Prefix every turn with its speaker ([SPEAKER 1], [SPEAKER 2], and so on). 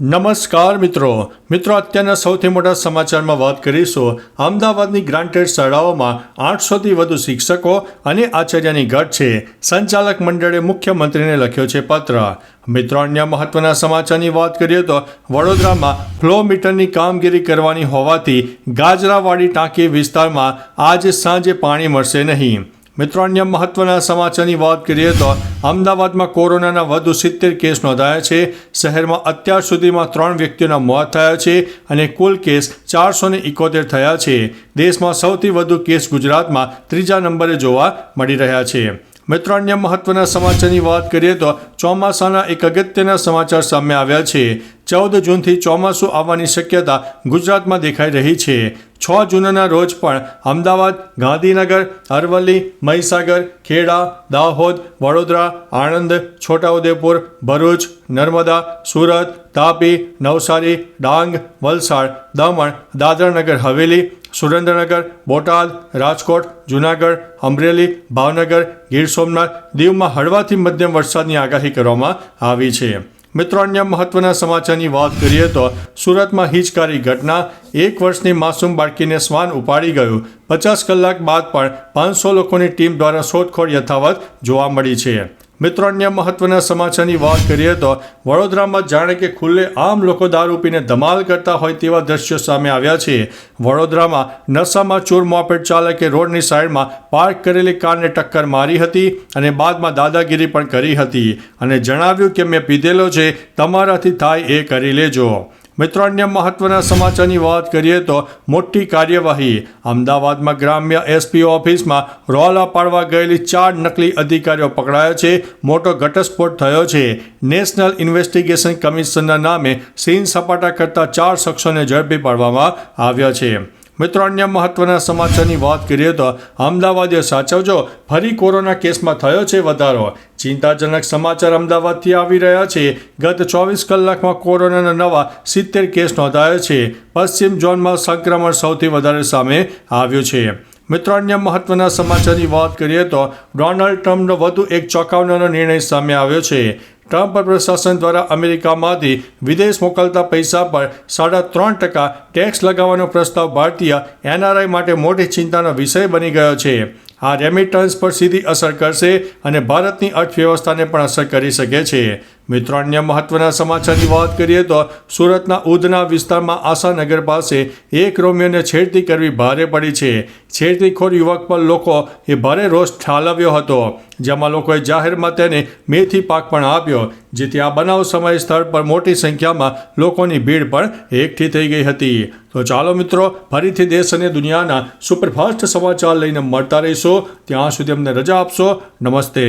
[SPEAKER 1] નમસ્કાર મિત્રો. મિત્રો, અત્યારના સૌથી મોટા સમાચારમાં વાત કરીશું. અમદાવાદની ગ્રાન્ટેડ શાળાઓમાં આઠસોથી વધુ શિક્ષકો અને આચાર્યની ઘટ છે. સંચાલક મંડળે મુખ્યમંત્રીને લખ્યો છે પત્ર. મિત્રો, અન્ય મહત્વના સમાચારની વાત કરીએ તો વડોદરામાં ફ્લો મીટરની કામગીરી કરવાની હોવાથી ગાજરાવાડી ટાંકી વિસ્તારમાં આજે સાંજે પાણી મળશે નહીં. મિત્રો, અન્ય મહત્વના સમાચારની વાત કરીએ તો અમદાવાદમાં કોરોનાના વધુ સિત્તેર કેસ નોંધાયા છે. શહેરમાં અત્યાર સુધીમાં ત્રણ વ્યક્તિઓના મોત થયા છે અને કુલ કેસ ચારસો ને ઇકોતેર થયા છે. દેશમાં સૌથી વધુ કેસ ગુજરાતમાં ત્રીજા નંબરે જોવા મળી રહ્યા છે. મિત્રો, અન્ય મહત્વના સમાચારની વાત કરીએ તો ચોમાસાના એક અગત્યના સમાચાર સામે આવ્યા છે. ચૌદ જૂનથી ચોમાસું આવવાની શક્યતા ગુજરાતમાં દેખાઈ રહી છે. છ જૂનના રોજ પણ અમદાવાદ, ગાંધીનગર, અરવલ્લી, મહીસાગર, ખેડા, દાહોદ, વડોદરા, આણંદ, છોટાઉદેપુર, ભરૂચ, નર્મદા, સુરત, તાપી, નવસારી, ડાંગ, વલસાડ, દમણ, દાદરાનગર, હવેલી, સુરેન્દ્રનગર, બોટાદ, રાજકોટ, જૂનાગઢ, અમરેલી, ભાવનગર, ગીર સોમનાથ, દીવમાં હળવાથી મધ્યમ વરસાદની આગાહી કરવામાં આવી છે. મિત્રો, અન્ય મહત્વના સમાચારની વાત કરીએ તો સુરતમાં હિચકારી ઘટના. એક વર્ષની માસૂમ બાળકીને શ્વાન ઉપાડી ગયું. પચાસ કલાક બાદ પણ પાંચસો લોકોની ટીમ દ્વારા શોધખોળ યથાવત જોવા મળી છે. મિત્રો, અન્ય મહત્વના સમાચારની વાત કરીએ તો વડોદરામાં જાણે કે ખુલ્લે આમ લોકો દારૂ પીને ધમાલ કરતા હોય તેવા દ્રશ્યો સામે આવ્યા છે. વડોદરામાં નશામાં ચોર મોપેટ ચાલકે રોડની સાઈડમાં પાર્ક કરેલી કારને ટક્કર મારી હતી અને બાદમાં દાદાગીરી પણ કરી હતી. અને જણાવ્યું કે, મેં પીધેલો છે, તમારાથી થાય એ કરી લેજો. મિત્રો, અન્ય મહત્વના સમાચારની વાત કરીએ તો મોટી કાર્યવાહી. અમદાવાદમાં ગ્રામ્ય એસપી ઓફિસમાં રોલા પાડવા ગયેલી ચાર નકલી અધિકારીઓ પકડાયા છે. મોટો ઘટસ્ફોટ થયો છે. નેશનલ ઇન્વેસ્ટિગેશન કમિશનના નામે સીન સપાટા કરતા ચાર શખ્સોને ઝડપી પાડવામાં આવ્યા છે. મિત્રો, અન્ય મહત્વના સમાચારની વાત કરીએ તો અમદાવાદે સાચવજો. ફરી કોરોના કેસમાં થયો છે વધારો. ચિંતાજનક સમાચાર અમદાવાદથી આવી રહ્યા છે. ગત ચોવીસ કલાકમાં કોરોનાના નવા સિત્તેર કેસ નોંધાયા છે. પશ્ચિમ ઝોનમાં સંક્રમણ સૌથી વધારે સામે આવ્યું છે. મિત્રો, અન્ય મહત્વના સમાચારની વાત કરીએ તો ડોનાલ્ડ ટ્રમ્પનો વધુ એક ચોંકાવનારો નિર્ણય સામે આવ્યો છે. ટ્રમ્પ પ્રશાસન દ્વારા અમેરિકામાંથી વિદેશ મોકલતા પૈસા પર સાડા ત્રણ ટકા ટેક્સ લગાવવાનો પ્રસ્તાવ ભારતીય એનઆરઆઈ માટે મોટી ચિંતાનો વિષય બની ગયો છે. આ રેમિટન્સ પર સીધી અસર કરશે અને ભારતની અર્થવ્યવસ્થાને પણ અસર કરી શકે છે. મિત્રો, અન્ય મહત્વના સમાચારની વાત કરીએ તો સુરતના ઉધના વિસ્તારમાં આશાનગર પાસે એક રોમિયોને છેડતી કરવી ભારે પડી છે. છેડતીખોર યુવક પર લોકો એ ભારે રોષ ઠાલવ્યો હતો, જેમાં લોકોએ જાહેરમાં તેને મેથી પાક પણ આપ્યો, જેથી આ બનાવ સમય સ્થળ પર મોટી સંખ્યામાં લોકોની ભીડ પણ એકઠી થઈ ગઈ હતી. તો ચાલો મિત્રો, ફરીથી દેશ અને દુનિયાના સુપરફાસ્ટ સમાચાર લઈને મળતા રહીશું. ત્યાં સુધી અમને રજા આપશો. નમસ્તે.